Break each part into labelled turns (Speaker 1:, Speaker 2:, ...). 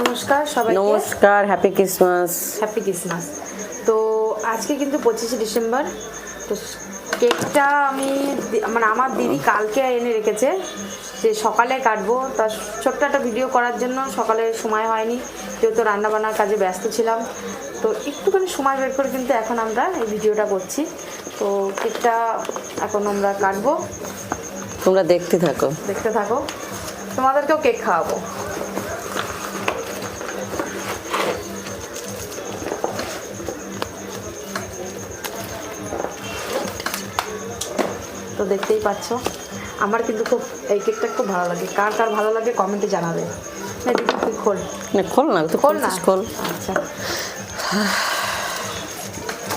Speaker 1: নমস্কার সবাইকে।
Speaker 2: নমস্কার হ্যাপি ক্রিসমাস
Speaker 1: হ্যাপি ক্রিসমাস তো আজকে কিন্তু পঁচিশে ডিসেম্বর তো কেকটা আমি মানে আমার দিদি কালকে এনে রেখেছে যে সকালে কাটবো। তা ছোট্ট একটা ভিডিও করার জন্য সকালে সময় হয়নি যেহেতু রান্নাবান্নার কাজে ব্যস্ত ছিলাম। তো একটুখানি সময় বের করে কিন্তু এখন আমরা এই ভিডিওটা করছি। তো কেকটা এখন আমরা কাটবো।
Speaker 2: তোমরা দেখতে থাকো।
Speaker 1: দেখতে থাকো। তোমাদেরকেও কেক খাওয়াবো। তো দেখতেই পাচ্ছ। আমার কিন্তু খুব এই কেকটা খুব ভালো লাগে। কার কার ভালো লাগে কমেন্টে জানাবে। না দিদি তুই খোল।
Speaker 2: না, খোল না
Speaker 1: খোল না?
Speaker 2: খোল।
Speaker 1: আচ্ছা।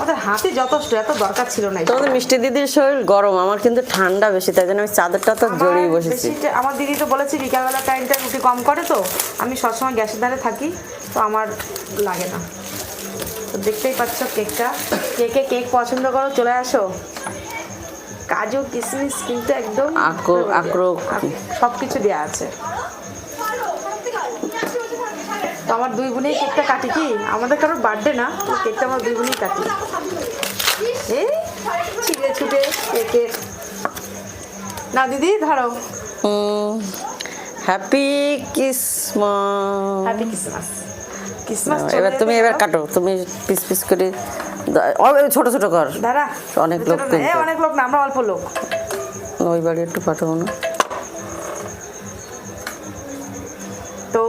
Speaker 1: ওদের হাতে যথেষ্ট এত দরকার ছিল না
Speaker 2: তোমাদের মিষ্টি দিদির শরীর গরম আমার কিন্তু ঠান্ডা বেশি তাই জন্য আমি চাদরটা তো জড়িয়ে বসেছি।
Speaker 1: আমার দিদি তো বলেছে বিকালবেলা টাইমটা রুটি কম করে তো আমি সবসময় গ্যাসের ধারে থাকি তো আমার লাগে না। তো দেখতেই পাচ্ছ কেকটা। কে কে কেক পছন্দ করো চলে আসো। কাজু কিশমিশ কিন্তু একদম
Speaker 2: আখরোট।
Speaker 1: সব কিছু দেওয়া আছে। তো আমার দুই বোনেই কেকটা কাটি কি? আমাদের কারোর বার্থডে না তো কেকটা আমার দুই বোনেই কাটি। এই ছিঁড়ে ছুটে কেকের না দিদি ধরো।
Speaker 2: Happy Christmas
Speaker 1: happy Christmas Christmas
Speaker 2: এবার তুমি এবার কাটো তুমি পিস পিস করে ছোট ছোট কর
Speaker 1: দাঁড়া
Speaker 2: অনেক লোক
Speaker 1: অনেক লোক না আমরা অল্প লোক।
Speaker 2: ওই বাড়ি একটু পাঠাবো না।
Speaker 1: তো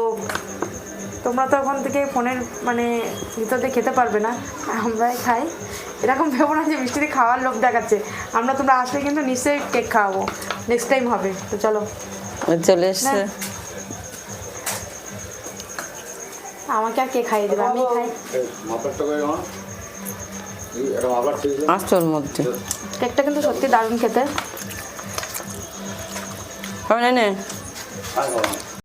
Speaker 1: তোমরা তো ওখান থেকে ফোনের মানে ভিতর খেতে পারবে না। আমরাই খাই। এরকম ভেবো না যে মিষ্টি দিয়ে খাওয়ার লোক দেখাচ্ছে। আমরা তোমরা আসলে কিন্তু নিশ্চয়ই কেক খাওয়াবো। নেক্সট টাইম হবে। তো চলো।
Speaker 2: চলে এসছে।
Speaker 1: আমাকে আর কে খাইয়ে দেবে? আমি খাই।
Speaker 2: ওর মধ্যে।
Speaker 1: কেকটা কিন্তু সত্যি দারুণ খেতে।
Speaker 2: হবে না নে